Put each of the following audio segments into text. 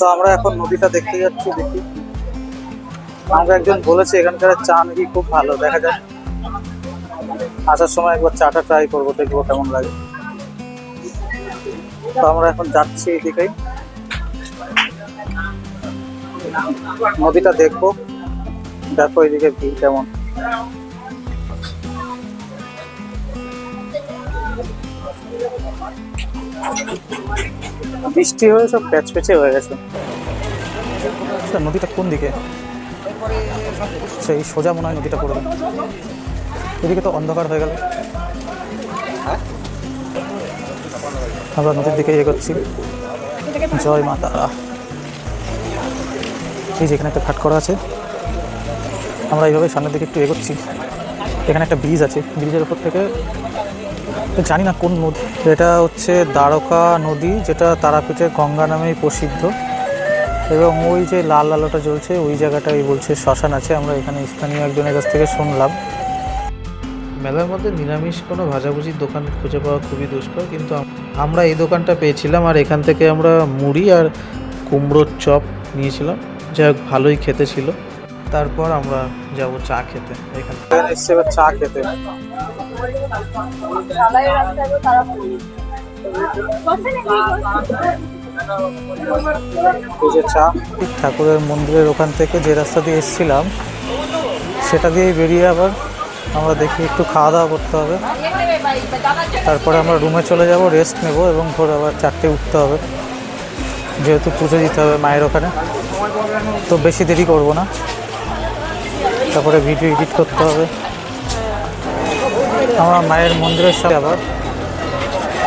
তো আমরা এখন নদীটা দেখতে যাচ্ছি, দেখি। আমাকে একজন বলেছে এখানকার চা নাকি খুব ভালো, দেখা যাক। আসার সময় একবার চাটা ট্রাই করব, দেখব কেমন লাগে। তো আমরা এখন যাচ্ছি এদিকেই। নদীটা দেখব, দেখো এদিকে ভিড় কেমন। বৃষ্টি হয়ে সব প্যাচ প্যাচে হয়ে গেছে। আচ্ছা নদীটা কোন দিকে? সেই সোজা মনে হয় নদীটা পড়বে এদিকে তো অন্ধকার হয়ে গেল। আমরা নদীর দিকে এগোচ্ছি। জয় মা তারা। এই যে এখানে একটা ঘাট করা আছে, আমরা এইভাবে সামনের দিকে একটু এগোচ্ছি। এখানে একটা ব্রিজ আছে। ব্রিজের উপর থেকে জানি না কোন নদী। এটা হচ্ছে দ্বারকা নদী যেটা তারাপীঠের গঙ্গা নামেই প্রসিদ্ধ। এবং ওই যে লাল আলোটা জ্বলছে ওই জায়গাটাই বলছে শ্মশান আছে। আমরা এখানে স্থানীয় একজনের কাছ থেকে শুনলাম। মেলার মধ্যে নিরামিষ কোনো ভাজাভুজির দোকান খুঁজে পাওয়া খুবই দুষ্কর কিন্তু আমরা এই দোকানটা পেয়েছিলাম আর এখান থেকে আমরা মুড়ি আর কুমড়োর চপ নিয়েছিলাম। যা হোক ভালোই খেতে ছিল। তারপর আমরা যাব চা খেতে। এখান থেকে। চা খেতে। ঠাকুরের মন্দিরের ওখান থেকে যে রাস্তা দিয়ে এসেছিলাম, সেটা দিয়েই বেরিয়ে আবার আমরা দেখি একটু খাওয়া দাওয়া করতে হবে। তারপরে আমরা রুমে চলে যাব রেস্ট নেব এবং ভোর আবার চারটে উঠতে হবে। যেহেতু পুজো দিতে হবে মায়ের ওখানে, তো বেশি দেরি করব না। তারপরে ভিডিও এডিট করতে হবে। আমরা মায়ের মন্দিরের সাথে আবার।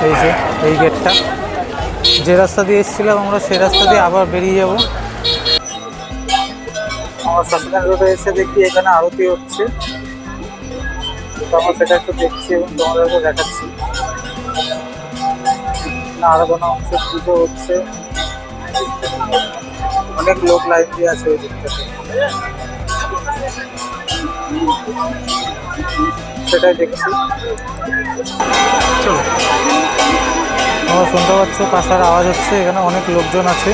এই যে, এই গেটটা। যে রাস্তা দিয়ে এসেছিলাম আমরা, সেই রাস্তা দিয়ে আবার বেরিয়ে যাব। আমার শ্মশানের রোডে এসে দেখি এখানে আরতি হচ্ছে। তো আমরা সেটা একটু দেখছি এবং তোমাদেরকে দেখাচ্ছি। আরও কোনো অংশে পুজো হচ্ছে। অনেক লোক লাইন দিয়ে আছে ওই দিকটাতে। সেটাই দেখছি। তোমরা শুনতে পাচ্ছ পাশার আওয়াজ হচ্ছে এখানে অনেক লোকজন আছে।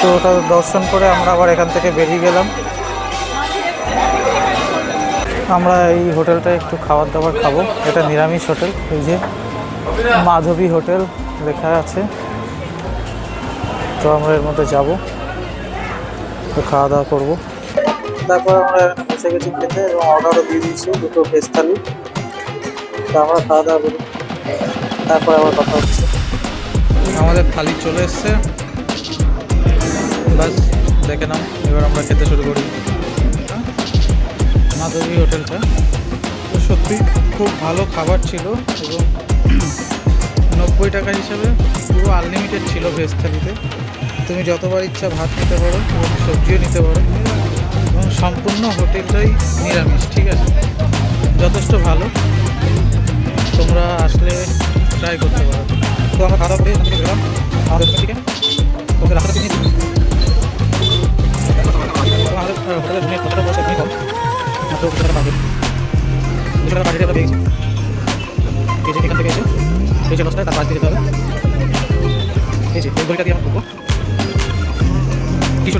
তো ওটা দর্শন করে আমরা আবার এখান থেকে বেরিয়ে গেলাম। আমরা এই হোটেলটায় একটু খাবার দাবার খাব। এটা নিরামিষ হোটেল এই যে মাধবী হোটেল লেখা আছে। তো আমরা এর মধ্যে যাব তো খাওয়া দাওয়া করব। তারপর আমরা বসে গেছি খেতে এবং অর্ডারও দিয়ে দিয়েছি, দুটো ভেজ থালি। আমরা খাওয়া দাওয়া করি। তারপর আবার কথা হচ্ছে। আমাদের থালি চলে এসছে। বাস দেখে নাও। এবার আমরা খেতে শুরু করি। মাধবী হোটেলটা। তো সত্যি খুব ভালো খাবার ছিল এবং নব্বই টাকা হিসাবে পুরো আনলিমিটেড ছিল ভেজ থালিতে। তুমি যতবার ইচ্ছা ভাত নিতে পারো এবং সবজিও নিতে পারো। সম্পূর্ণ হোটেলটাই নিরামিষ, ঠিক আছে? যথেষ্ট ভালো। তোমরা আসলে ট্রাই করতে পারো। তো আমরা খাওয়া করে বেরোলাম আমাদের দোকান থেকে কতটা পয়সা তুমি কম মাত্র দুশো টাকা টাকা এখান থেকে দিয়ে যেতে হবে। এই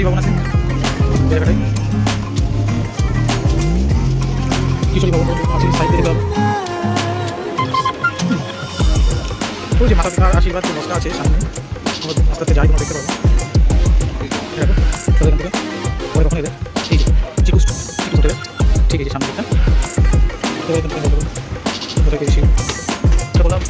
জায়গাটায়। কিশোরী ভবন আছে সাইড হবে ওই যে মাতা পিতার আশীর্বাদ যে বসটা আছে সামনে আস্তে আস্তে যাই তোমরা দেখতে পাবো। দেখো, তোদের থেকে। পরে কখন এলে, এই যে চিকুস চিকুস হোটেলে, ঠিক আছে সামনে তো বললাম